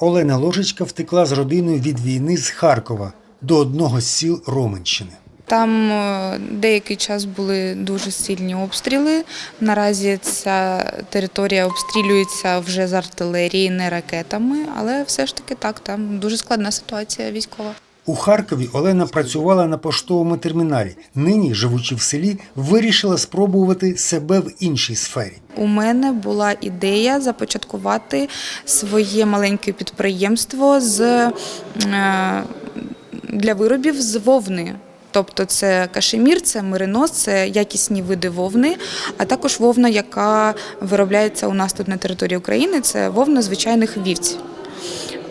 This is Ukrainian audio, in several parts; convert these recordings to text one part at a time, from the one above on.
Олена Ложечка втекла з родиною від війни з Харкова до одного з сіл Роменщини. Там е, деякий час були дуже сильні обстріли. Наразі ця територія обстрілюється вже з артилерії, не ракетами, але все ж таки так, там дуже складна ситуація військова. У Харкові Олена працювала на поштовому терміналі. Нині, живучи в селі, вирішила спробувати себе в іншій сфері. У мене була ідея започаткувати своє маленьке підприємство з, е, для виробів з вовни. Тобто це кашемір, це меринос, це якісні види вовни, а також вовна, яка виробляється у нас тут на території України, це вовна звичайних вівць.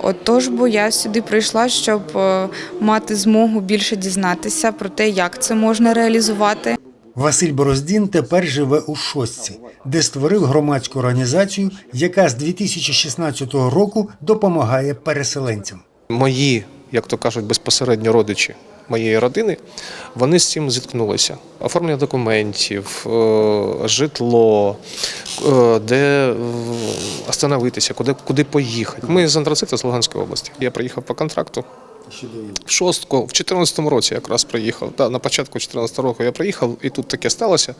Отож, бо я сюди прийшла, щоб е, мати змогу більше дізнатися про те, як це можна реалізувати. Василь Бороздін тепер живе у Шостці, де створив громадську організацію, яка з 2016 року допомагає переселенцям. мої, як то кажуть, безпосередньо родичі моєї родини, вони з цим зіткнулися. Оформлення документів, е, житло, е, де е, остановитися, куди, куди поїхати. Ми з Антрацита з Луганської області. Я приїхав по контракту. В шостку, в 2014 році якраз приїхав. Да, на початку 2014 року я приїхав, і тут таке сталося.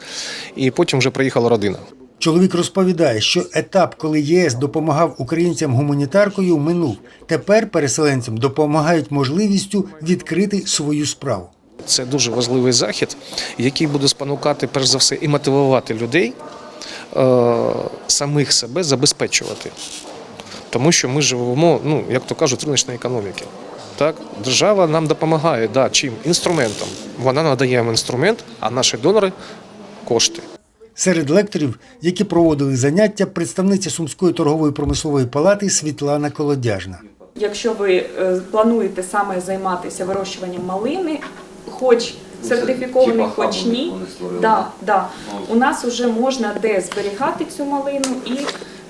І потім вже приїхала родина. Чоловік розповідає, що етап, коли ЄС допомагав українцям гуманітаркою, минув. Тепер переселенцям допомагають можливістю відкрити свою справу. Це дуже важливий захід, який буде спонукати, перш за все, і мотивувати людей е, самих себе забезпечувати. Тому що ми живемо, ну, як то кажуть, риночної економіки. Так? Держава нам допомагає, да, чим? Інструментом. Вона надає нам інструмент, а наші донори кошти. Серед лекторів, які проводили заняття, представниця Сумської торгової промислової палати Світлана Колодяжна. Якщо ви е, плануєте саме займатися вирощуванням малини, хоч сертифікований, хоч ні, да, да? да. у нас вже можна де зберігати цю малину і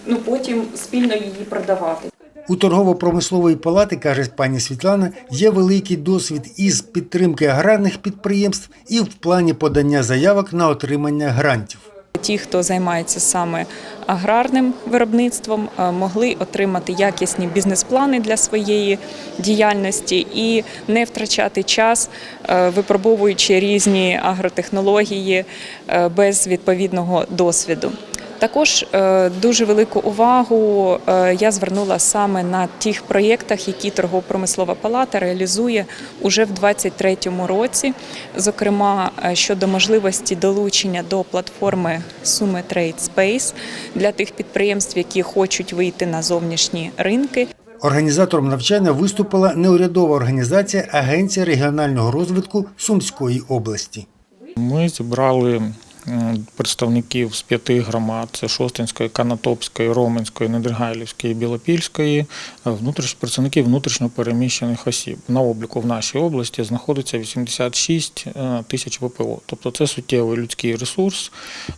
ну, потім спільно її продавати. У торгово-промислової палати, каже пані Світлана, є великий досвід із підтримки аграрних підприємств і в плані подання заявок на отримання грантів. Ті, хто займається саме аграрним виробництвом, е, могли отримати якісні бізнес-плани для своєї діяльності і не втрачати час, е, випробовуючи різні агротехнології е, без відповідного досвіду. Також е, дуже велику увагу е, я звернула саме на тих проєктах, які торгово-промислова палата реалізує уже в 2023 році, зокрема е, щодо можливості долучення до платформи Summe Trade Space для тих підприємств, які хочуть вийти на зовнішні ринки. Організатором навчання виступила неурядова організація Агенція регіонального розвитку Сумської області. Ми зібрали представників з п'яти громад: це Шостинської, Канатопської, Роменської, Недригайлівської, Білопільської, е, внутріш, представників внутрішньо переміщених осіб. На обліку в нашій області знаходиться 86 е, тисяч ВПО. Тобто це суттєвий людський ресурс,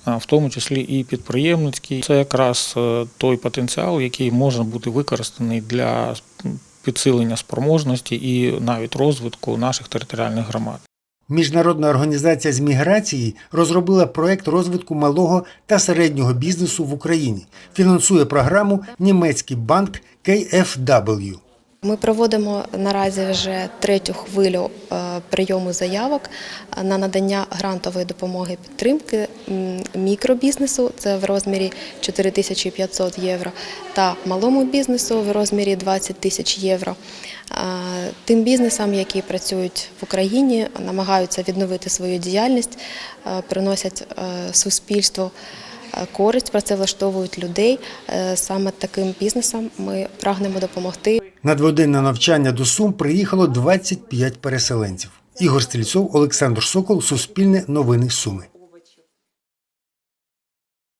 е, в тому числі і підприємницький. Це якраз е, той потенціал, який може бути використаний для підсилення спроможності і навіть розвитку наших територіальних громад. Міжнародна організація з міграції розробила проект розвитку малого та середнього бізнесу в Україні. Фінансує програму німецький банк KfW. Ми проводимо наразі вже третю хвилю е, прийому заявок на надання грантової допомоги підтримки мікробізнесу, це в розмірі 4500 євро, та малому бізнесу в розмірі 20 тисяч євро. Е, Тим бізнесам, які працюють в Україні, намагаються відновити свою діяльність, е, приносять е, суспільству е, користь, працевлаштовують людей. Е, Саме таким бізнесам ми прагнемо допомогти. На дводенне навчання до Сум приїхало 25 переселенців. Ігор Стрільцов, Олександр Сокол, Суспільне новини Суми.